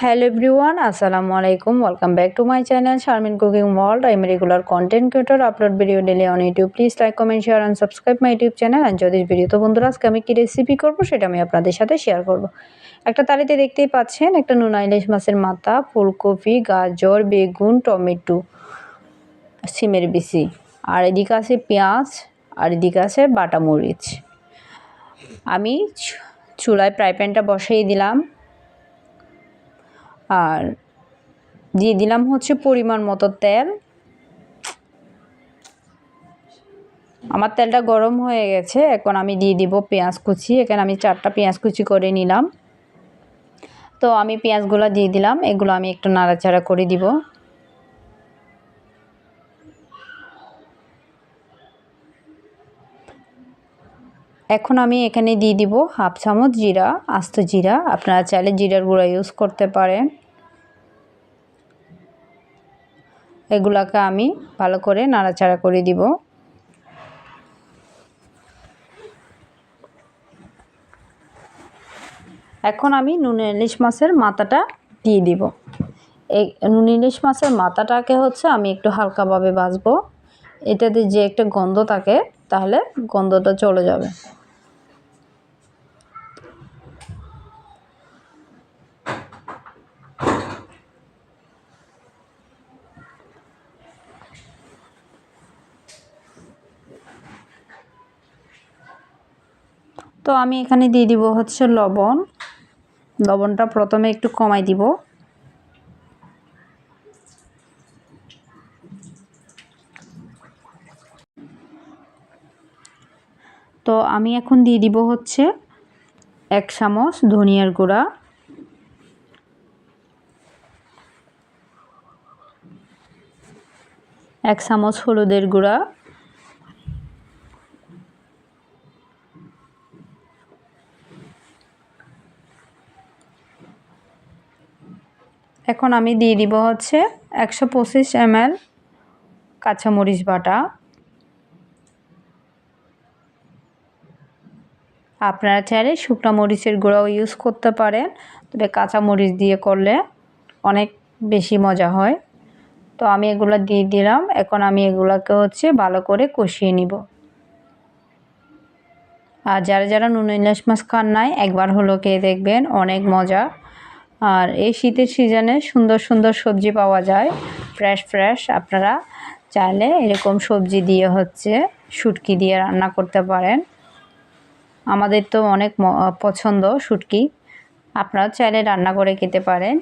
Hello everyone আসসালামু আলাইকুম। Welcome back to my channel Sharmin cooking world I am regular content creator upload video daily on YouTube please like comment share and subscribe my YouTube channel and যদি video তো বন্ধুরা আজকে আমি কী recipe করব, সেটা আমি আপনাদের সাথে শেয়ার করব। একটা তালিতে দেখতেই পাচ্ছেন, একটা নুনা ইলিশ মাছের মাথা, ফুলকপি, গাজর, বেগুন, টমেটো, সিমের বিসি আর এদিকে আছে পেঁয়াজ, আর এদিকে আছে বাটা মরিচ আমি চুলায় ফ্রাই প্যানটা বসিয়ে দিলাম। আর দিয়ে দিলাম হচ্ছে পরিমাণ মতো তেল। আমার তেলটা গরম হয়ে গেছে, এখন আমি দিয়ে দিব পেঁয়াজ কুচি। এখানে আমি চারটা পেঁয়াজ কুচি করে নিলাম। তো আমি পেঁয়াজগুলো দিয়ে দিলাম, এগুলো আমি একটু নাড়াচাড়া করে দিব। এখন আমি এখানে দিয়ে দিব হাফ চামচ জিরা, আস্ত জিরা। আপনারা চাইলে জিরার গুঁড়া ইউজ করতে পারেন। এগুলাকে আমি ভালো করে নাড়াচাড়া করে দিব। এখন আমি নুন ইলিশ মাছের মাথাটা দিয়ে দিব। এই নুন ইলিশ মাছের মাথাটাকে হচ্ছে আমি একটু হালকাভাবে বাছবো এটাতে যে একটা গন্ধ থাকে, তাহলে গন্ধটা চলে যাবে। তো আমি এখানে দিয়ে দিব হচ্ছে লবণ। লবণটা প্রথমে একটু কমাই দিব। তো আমি এখন দিয়ে দিব হচ্ছে এক চামচ ধনিয়ার গুঁড়া। এক চামচ হলুদের গুঁড়া। এখন আমি দিয়ে দিব হচ্ছে একশো পঁচিশ এমএল কাঁচামরিচ বাটা। আপনারা চাইলে শুকনো মরিচের গুঁড়াও ইউজ করতে পারেন, তবে কাঁচা মরিচ দিয়ে করলে অনেক বেশি মজা হয়। তো আমি এগুলো দিয়ে দিলাম, এখন আমি এগুলোকে হচ্ছে ভালো করে কষিয়ে নিব। আর যারা যারা নুন ইলিশ মাছ খান নাই, একবার হলো খেয়ে দেখবেন, অনেক মজা। আর এই শীতের সিজনে সুন্দর সুন্দর সবজি পাওয়া যায়। ফ্রেশ ফ্রেশ আপনারা চাইলে এরকম সবজি দিয়ে হচ্ছে শুটকি দিয়ে রান্না করতে পারেন। আমাদের তো অনেক পছন্দ শুটকি। আপনারা চাইলে রান্না করে খেতে পারেন।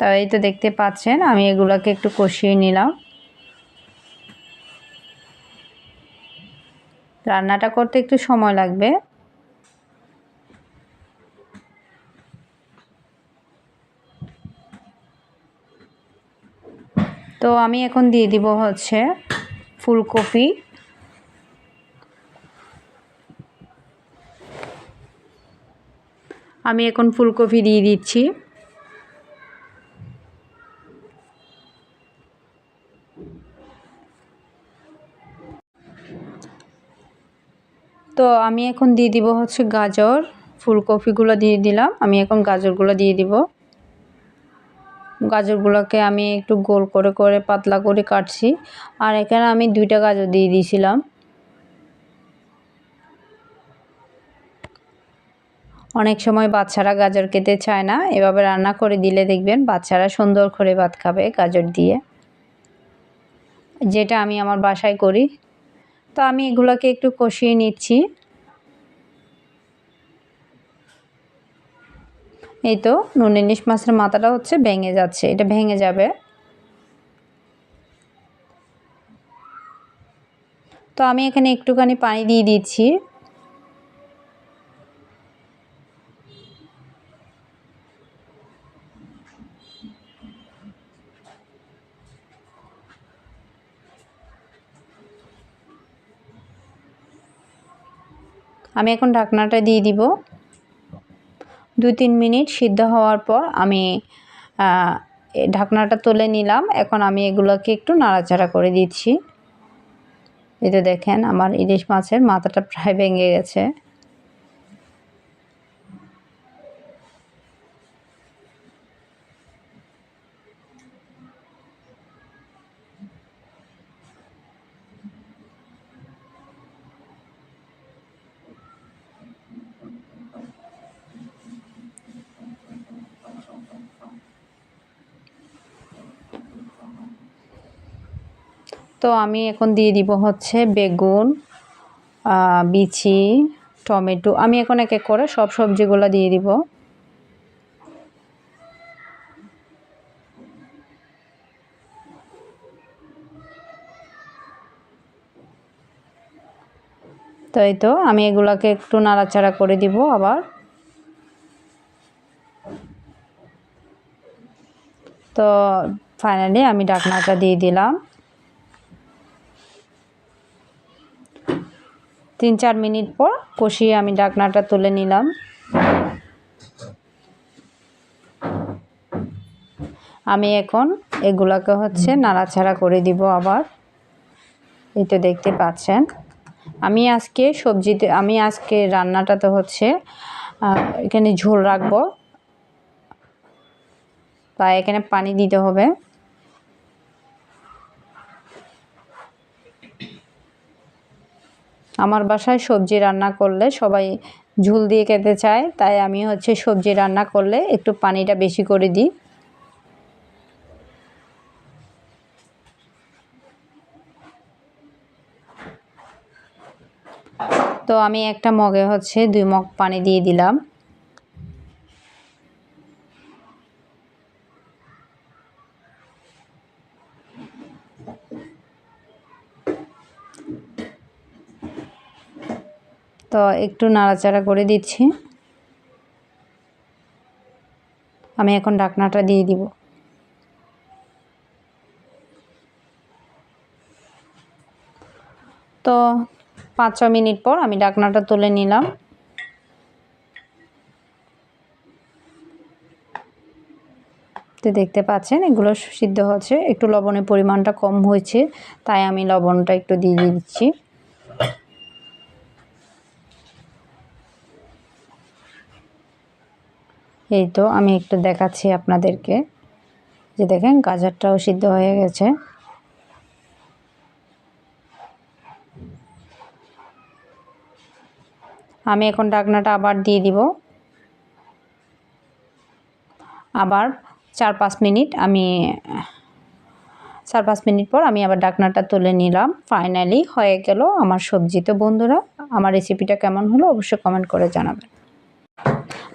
তো এই তো দেখতে পাচ্ছেন, আমি এগুলোকে একটু কষিয়ে নিলাম। রান্নাটা করতে একটু সময় লাগবে। তো আমি এখন দিয়ে দিব হচ্ছে ফুলকপি। আমি এখন ফুলকপি দিয়ে দিচ্ছি। তো আমি এখন দিয়ে দিব হচ্ছে গাজর। ফুলকপিগুলো দিয়ে দিলাম। আমি এখন গাজরগুলো দিয়ে দিব। গাজরগুলোকে আমি একটু গোল করে করে পাতলা করে কাটছি। আর এখানে আমি দুইটা গাজর দিয়ে দিয়েছিলাম। অনেক সময় বাচ্চারা গাজর খেতে চায় না। এভাবে রান্না করে দিলে দেখবেন বাচ্চারা সুন্দর করে ভাত খাবে গাজর দিয়ে। যেটা আমি আমার বাসায় করি। তো আমি এগুলোকে একটু কষিয়ে নিচ্ছি। এই তো নুন ইলিশ মাছের মাথাটা হচ্ছে ভেঙে যাচ্ছে, এটা ভেঙে যাবে। তো আমি এখানে একটুখানি পানি দিয়ে দিচ্ছি। আমি এখন ঢাকনাটা দিয়ে দিব। দুই তিন মিনিট সিদ্ধ হওয়ার পর আমি ঢাকনাটা তুলে নিলাম। এখন আমি এগুলোকে একটু নাড়াচাড়া করে দিচ্ছি। এই তো দেখেন, আমার ইলিশ মাছের মাথাটা প্রায় ভেঙে গেছে। তো আমি এখন দিয়ে দিব হচ্ছে বেগুন বিচি, টমেটো। আমি এখন এক এক করে সব সবজিগুলো দিয়ে দিব। তো এই তো, আমি এগুলাকে একটু নাড়াচাড়া করে দিব আবার। তো ফাইনালি আমি ডাকনাটা দিয়ে দিলাম। তিন চার মিনিট পর কষিয়ে আমি ডাকনাটা তুলে নিলাম। আমি এখন এগুলাকে হচ্ছে নাড়াছাড়া করে দিব আবার। এই তো দেখতে পাচ্ছেন। আমি আজকে সবজিতে, আমি আজকে রান্নাটাতে হচ্ছে এখানে ঝোল রাখব। তাই এখানে পানি দিতে হবে। আমার বাসায় সবজি রান্না করলে সবাই ঝুল দিয়ে খেতে চায়, তাই আমি হচ্ছে সবজি রান্না করলে একটু পানিটা বেশি করে দিই। তো আমি একটা মগে হচ্ছে দুই মগ পানি দিয়ে দিলাম। তো একটু নাড়াচাড়া করে দিচ্ছি। আমি এখন ডাকনাটা দিয়ে দিব। তো পাঁচ ছ মিনিট পর আমি ডাকনাটা তুলে নিলাম। তো দেখতে পাচ্ছেন, এগুলো সিদ্ধ হচ্ছে। একটু লবণের পরিমাণটা কম হয়েছে, তাই আমি লবণটা একটু দিয়ে দিচ্ছি। এই তো আমি একটু দেখাচ্ছি আপনাদেরকে। যে দেখেন, গাজরটাও সিদ্ধ হয়ে গেছে। আমি এখন ডাকনাটা আবার দিয়ে দিব। আবার চার পাঁচ মিনিট আমি, চার পাঁচ মিনিট পর আমি আবার ডাকনাটা তুলে নিলাম। ফাইনালি হয়ে গেল আমার সবজি। তো বন্ধুরা, আমার রেসিপিটা কেমন হলো অবশ্যই কমেন্ট করে জানাবেন।